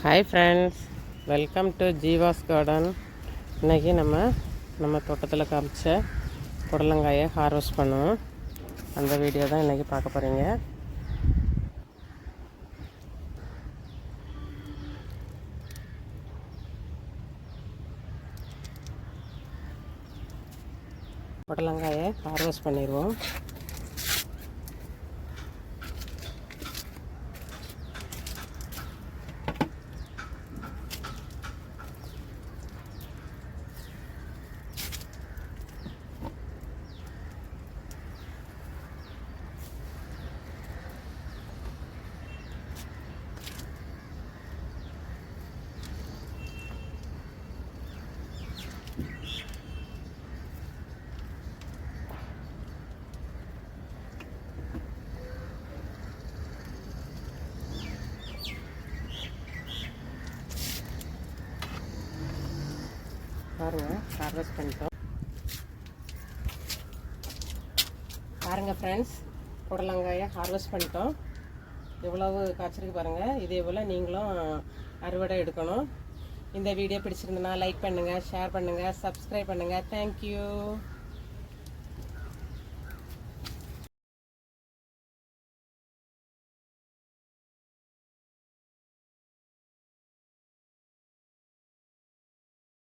Hi friends welcome to Jeeva's garden இன்றைக்கி நம்ம நம்ம தோட்டத்தில் காமிச்ச புடலங்காயை ஹார்வெஸ்ட் பண்ணுவோம். அந்த வீடியோ தான் இன்றைக்கி பார்க்க போகிறீங்க புடலங்காயை ஹார்வெஸ்ட் பண்ணிடுவோம் பாருங்கள் ஹார்வெஸ்ட் பண்ணிட்டோம். பாருங்கள் ஃப்ரெண்ட்ஸ் புடலங்காயை ஹார்வெஸ்ட் பண்ணிட்டோம். எவ்வளவு காய்ச்சிருக்கு பாருங்கள் இதே போல் நீங்களும் அறுவடை எடுக்கணும். இந்த வீடியோ பிடிச்சிருந்தனா லைக் பண்ணுங்கள் ஷேர் பண்ணுங்கள் சப்ஸ்கிரைப் பண்ணுங்கள் தேங்க்யூ